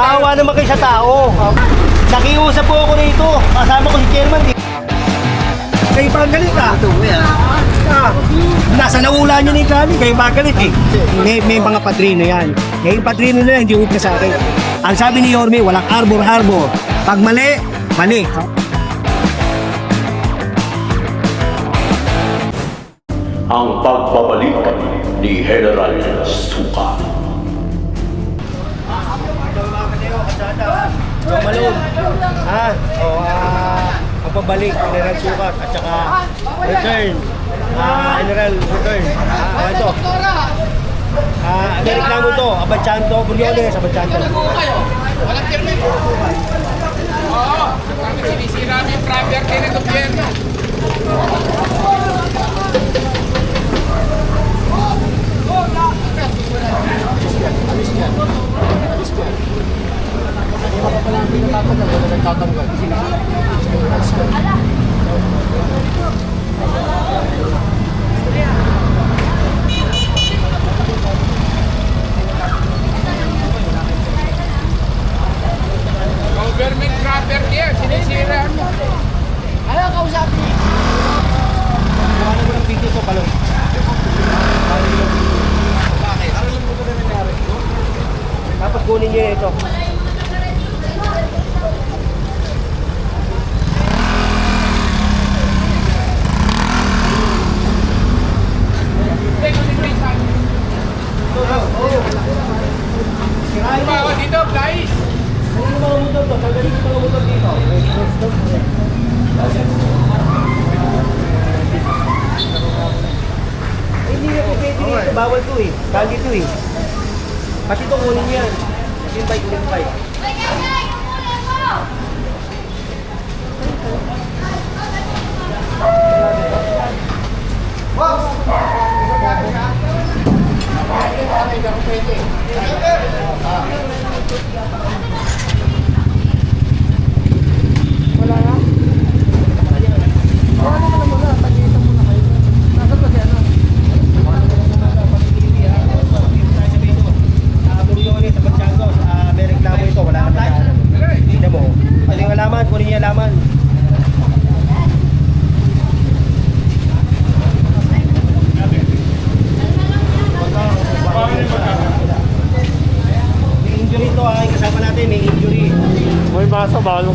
Maawa naman kayo sa tao. Nakiusap po ako rito. Kasama ko si chairman. Di. Kayo pa ang galit ah. Ah, nasa naula niyo ni Kali, kayo pa galit eh. May, may mga padrino yan. Ngayon padrino na yan, hindi upna sa akin. Ang sabi ni Yorme, walang arbor-arbor. Pag mali, mali. ang pagbabalik ni General Suka. So, Malone. Ah, oh, ah, ang pabalik, General Sukat, at saka return. Ah, General return. Ah, ito. Ah, Amerikano to, Abachanto, Briones, Abachanto. Walang permit. Oo. Kami sinisira mo yung property ng gobyerno. Government property yan. Sinisira mo. Gawa na mo ng video to, Palong. Dapat kunin niyo ito. Sirahin mo. Bawa dito, guys. Ano motor to? Motor dito. Hindi na po pwede dito. Bawal to eh. Kali to eh. Kasi ito kunin yan. Yung bike, bike. Sa Buriones, sa Batchango, sa may reklamo ito, wala na tayo. Hindi mo. Pwede yung alaman, kunin niya alaman. May injury to ay kasama natin, may injury. May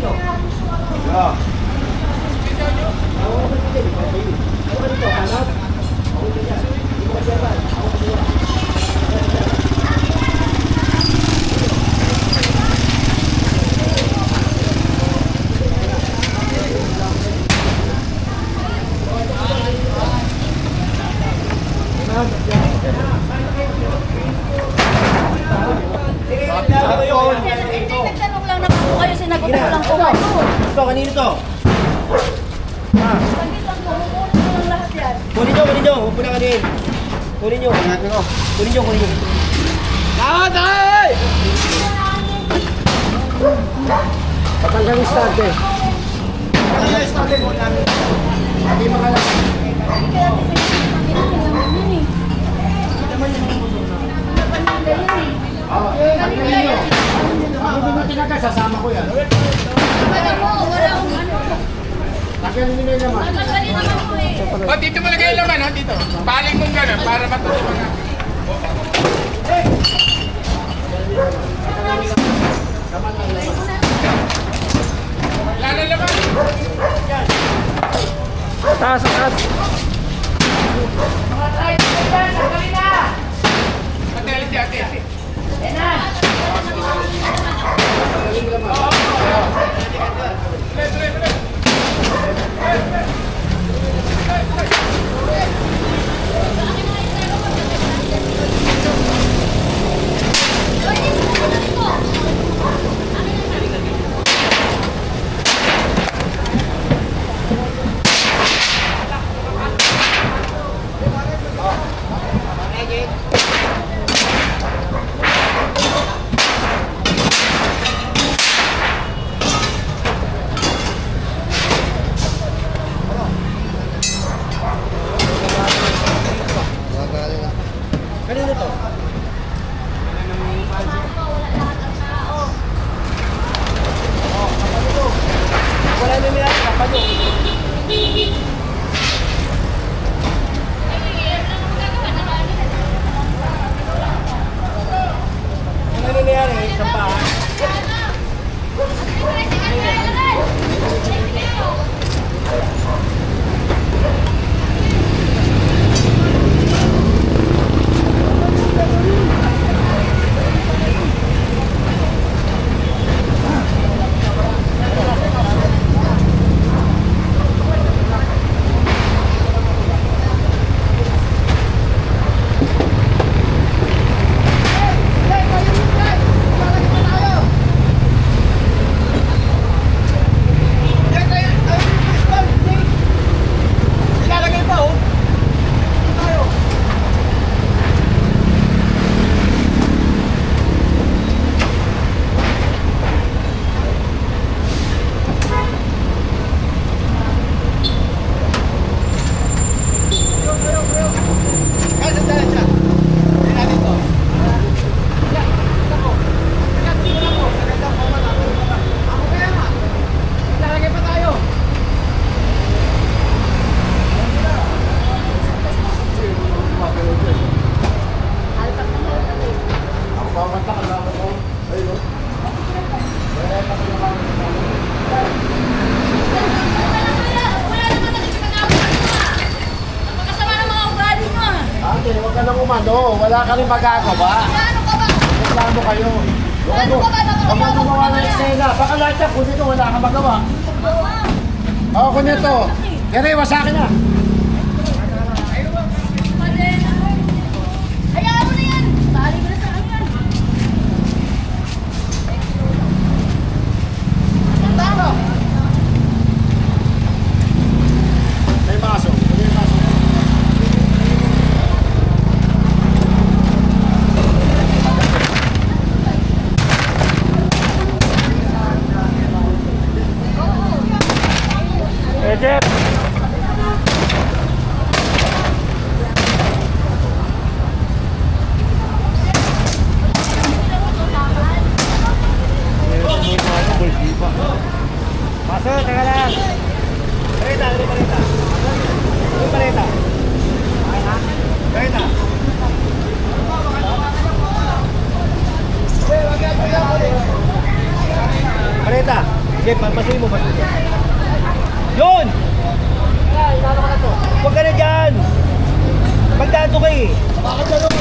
Ah. Nagtanong lang naman po kayo, sinagot ko lang po kayo. Ito, kanino to? Ah, Bakit lang po, kukunin ko lang lahat yan. kunin nyo, kunin nyo. Huwag mo na kanin. Kunin nyo. Kunin nyo, kunin nyo. Patanggal yung start eh. Ano yung? Hindi Hindi yun eh. Napanila yun eh. Kanina yan. Hindi mo tinagal, sasama ko yan. Wala mo, wala akong ano. O, oh, dito mo lagay yung laman, o, dito. Paling mong gano'n para matutupan natin. Lalo laman. Taas, taas. umano, wala ka rin magagawa. Ano ka ba? Reklamo kayo. Ano ka ba? Huwag ano? mo gumawa ng eksena. Baka lahat yan, kung dito wala ka magawa. Oo, oh, kung dito. Yan ay, wasakin na. Hindi, pagpasuhin mo. Yun! Huwag ka na dyan! Magdato kayo eh. Bakit gano'n?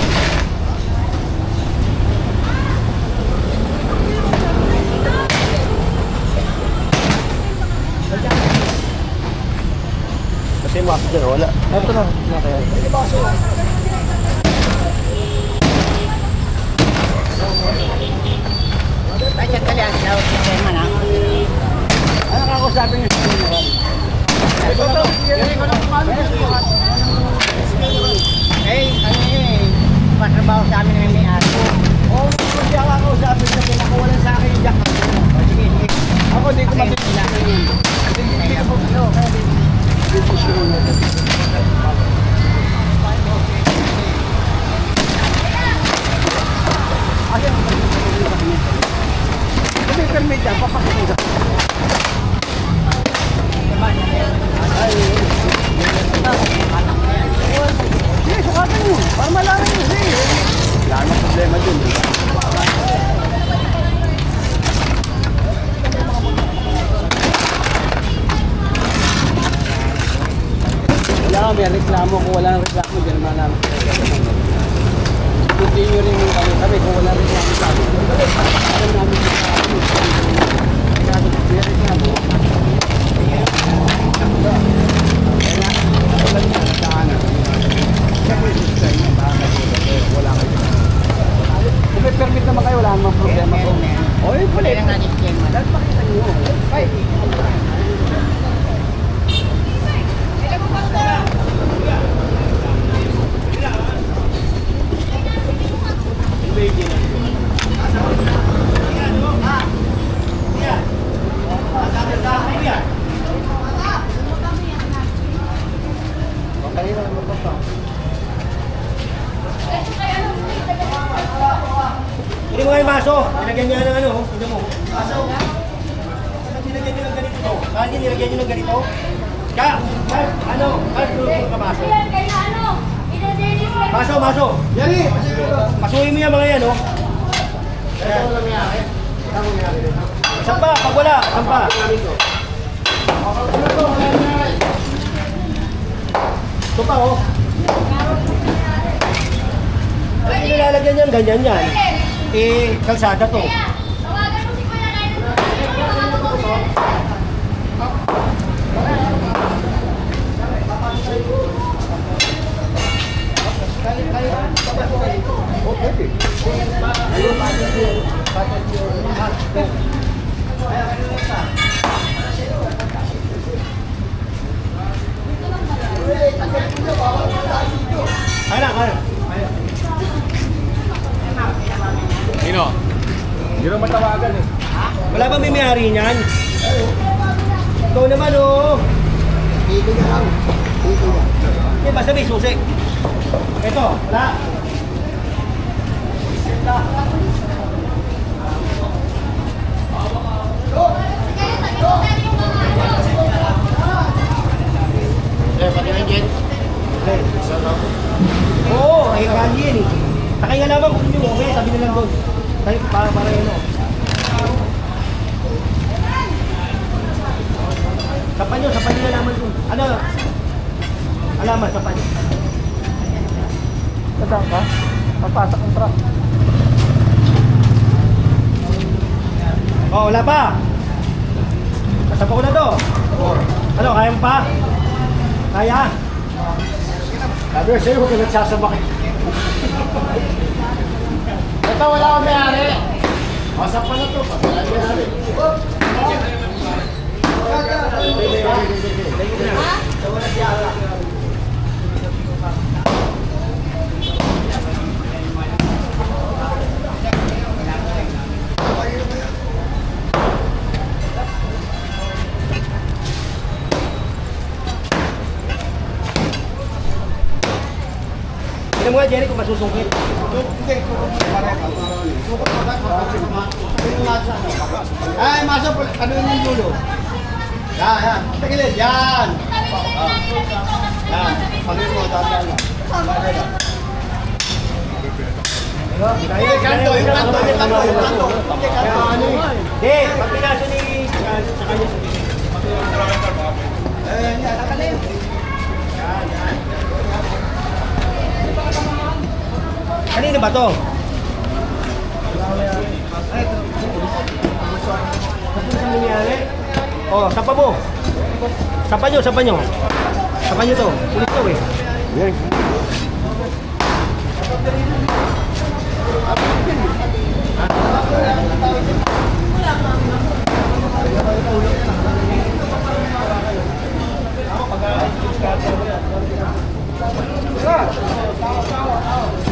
Kasi yung mga wala. Ito na. dyan, papasok mo dyan. Ay, Sige, sukatan mo. Para malaman mo. Sige. Wala namang problema dyan. Wala kami, reklamo. Kung wala ng reklamo, dyan naman namin. Continue rin yung kami kung wala Sampa, pag wala, sampa. Ito pa, oh. Bakit nilalagyan yan? Ganyan yan. Eh, kalsada to. Kaya, Kaya na, kaya. Sino? Hindi naman tawagan eh. Wala ba may may-ari niyan? Ikaw naman, oh. Dito na lang. Dito na. Hindi, basta may susi. Ito, wala. Eh, pati na dyan. Oo, ay kali yan eh. Naman kung hindi okay, sabi na lang doon. Tayo, para, para yun, oh. Sapan nyo, sapan nyo na naman doon. Ano? Alaman, sapan nyo. Tanda ka? Papasok ang truck. Oh, wala pa. Kasapa ko na to. Ano, kaya mo pa? Kaya? Sabi ko sa'yo, huwag ka nagsasabak. Ito, wala akong mayari. Masap pa na to. Wala akong mayari. Tignan mo nga, Jerry, kung masusungkit. Ay, masap. Ano yung dulo? Yan, yan. Tagilid, yan. Yan. Pagin mo, tatay lang. Yung kanto, yung kanto, yung kanto, yung kanto. Yung kanto. Hindi, pag pinaso ni sa kanya susi. Eh, yan. Nakalim. Kanino ba to? Oh, sapa mo. Sapa nyo, sapa nyo. Sapa nyo to. Ulit to eh. Oo.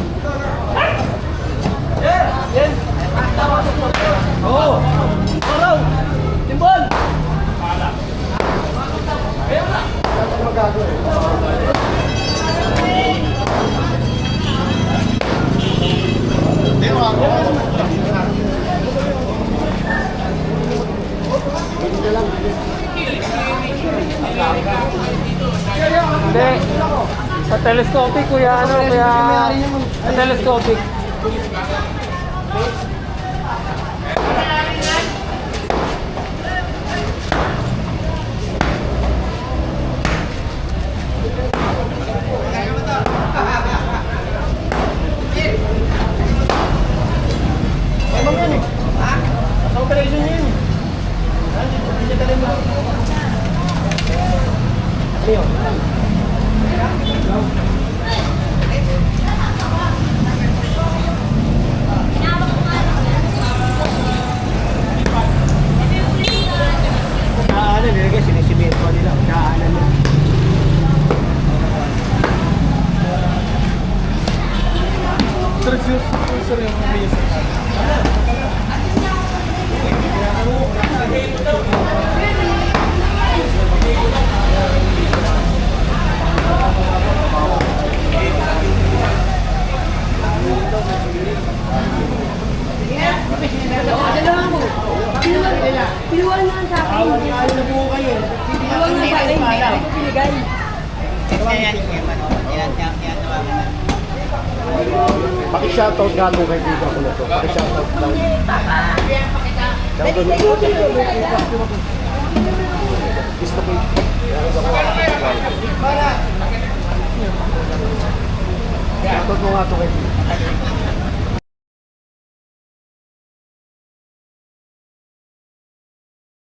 Telescopic, Piluwan na sa akin. Piluwan na po kayo. Piluwan na sa akin. Hindi ko pinigay. Paki-shoutout nga nung kaibigan ko na to. Paki-shoutout daw. Gusto ko Shoutout mo nga to kaibigan.